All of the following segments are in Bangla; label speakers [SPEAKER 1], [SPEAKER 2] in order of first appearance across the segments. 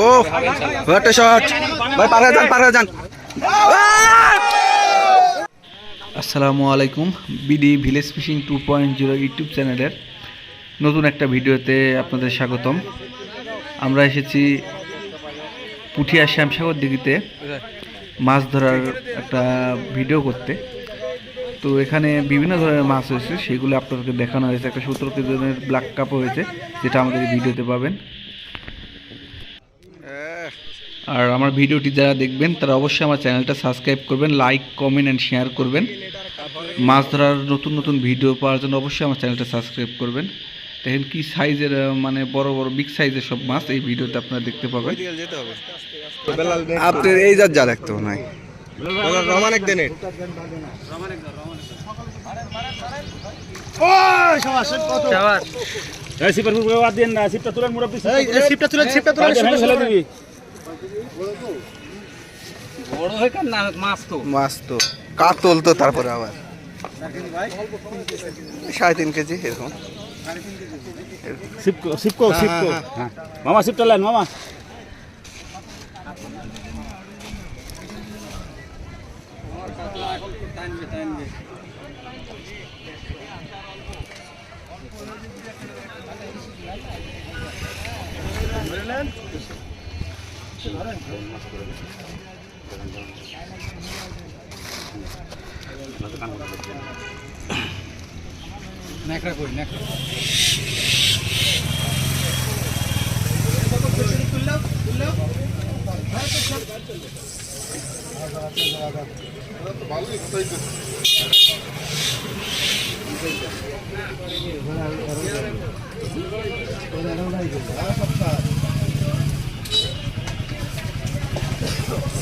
[SPEAKER 1] ও শট ভাই, পার যান পার যান। আসসালামু আলাইকুম, BD village fishing two point zero YouTube চ্যানেলের নতুন একটা ভিডিওতে আপনাদের স্বাগতম। আমরা এসেছি পুঠিয়া শ্যামসাগর দিঘিতে মাছ ধরার একটা ভিডিও করতে। তো এখানে বিভিন্ন ধরনের মাছ হয়েছে সেগুলো আপনাদেরকে দেখানো হয়েছে। একটা সতেরো কেজির ব্ল্যাক কাপও হয়েছে, যেটা আমাদের ভিডিওতে পাবেন। আর আমার ভিডিওটি যারা দেখবেন তারা অবশ্যই আমার চ্যানেলটা সাবস্ক্রাইব করবেন লাইক কমেন্ট অ্যান্ড শেয়ার করবেন। মাছ ধরার নতুন নতুন ভিডিও পাওয়ার জন্য অবশ্যই আমার চ্যানেলটা সাবস্ক্রাইব করবেন। দেখেন কি সাইজের মানে বড় বড় বিগ সাইজের সব মাছ এই ভিডিওতে আপনারা দেখতে পাবেন। আপনার এই যা যা দেখতে নাই
[SPEAKER 2] রমানেক দেনে
[SPEAKER 3] এই সিপার মুরগি বাদ দেন না সিপটা তুলেন
[SPEAKER 2] শিপটা তুলে
[SPEAKER 3] ভেঙে ফেলে দিবি
[SPEAKER 1] মাছ তো। কাতল তো তারপরে আবার। সাড়ে তিন কেজি এরকম।
[SPEAKER 3] সিপকো সিপকো সিপকো হ্যাঁ মামা সিপটা লেন মামা।
[SPEAKER 2] নেকড়া কই নেকড়া তুললাম তুললাম ভালোই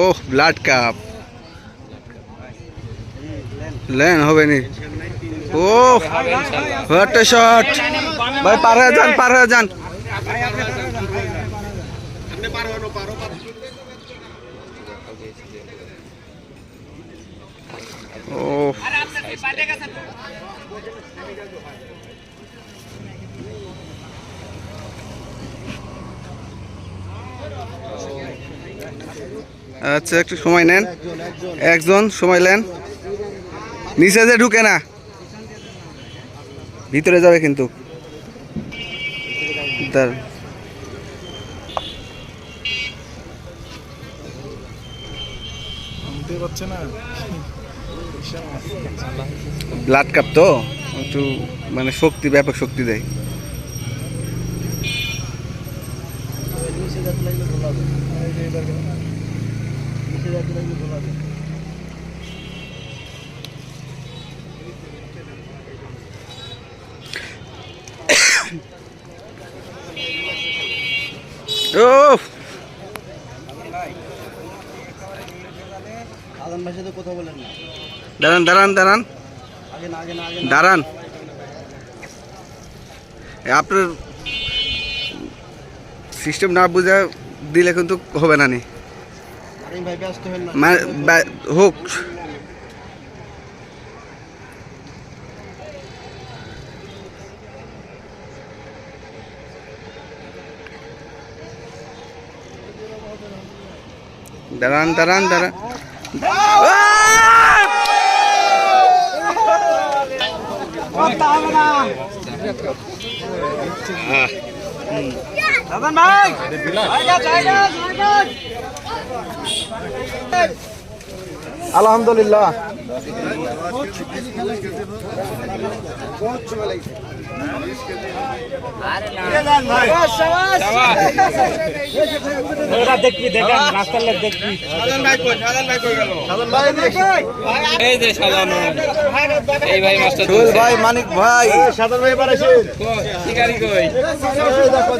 [SPEAKER 1] ও ব্লাড কাপ লেন, হবে নি। ও হোয়াট শট ভাই, পার হয়ে যান, পার হয়ে যান। ও আচ্ছা একটু সময় নেন। একজন সময় নেন। নিচে যে ঢুকে না। ভিতরে যাবে কিন্তু। ব্লাড কাপ তো। একটু মানে শক্তি ব্যাপক শক্তি দেয় ও
[SPEAKER 2] আদম ভাই সাথে কথা বলেন না
[SPEAKER 1] দাঁড়ান দাঁড়ান দাঁড়ান। দাঁড়ান। আপনার সিস্টেম না বুঝে দিলে কিন্তু হবে না নি
[SPEAKER 2] আরে ভাই ব্যস্ত হন না
[SPEAKER 1] মানে বা- হোক। দাঁড়ান দাঁড়ান দাঁড়ান।
[SPEAKER 2] আলহামদুলিল্লাহ।
[SPEAKER 3] ওটা দেখবি দেখেন রাস্তার লোক দেখবি।
[SPEAKER 4] এই যে সাজানো। এই ভাই মাস্টার
[SPEAKER 2] ভাই মানিক ভাই। সাধারণ ভাই
[SPEAKER 4] শিকারি কই?
[SPEAKER 2] দেখো।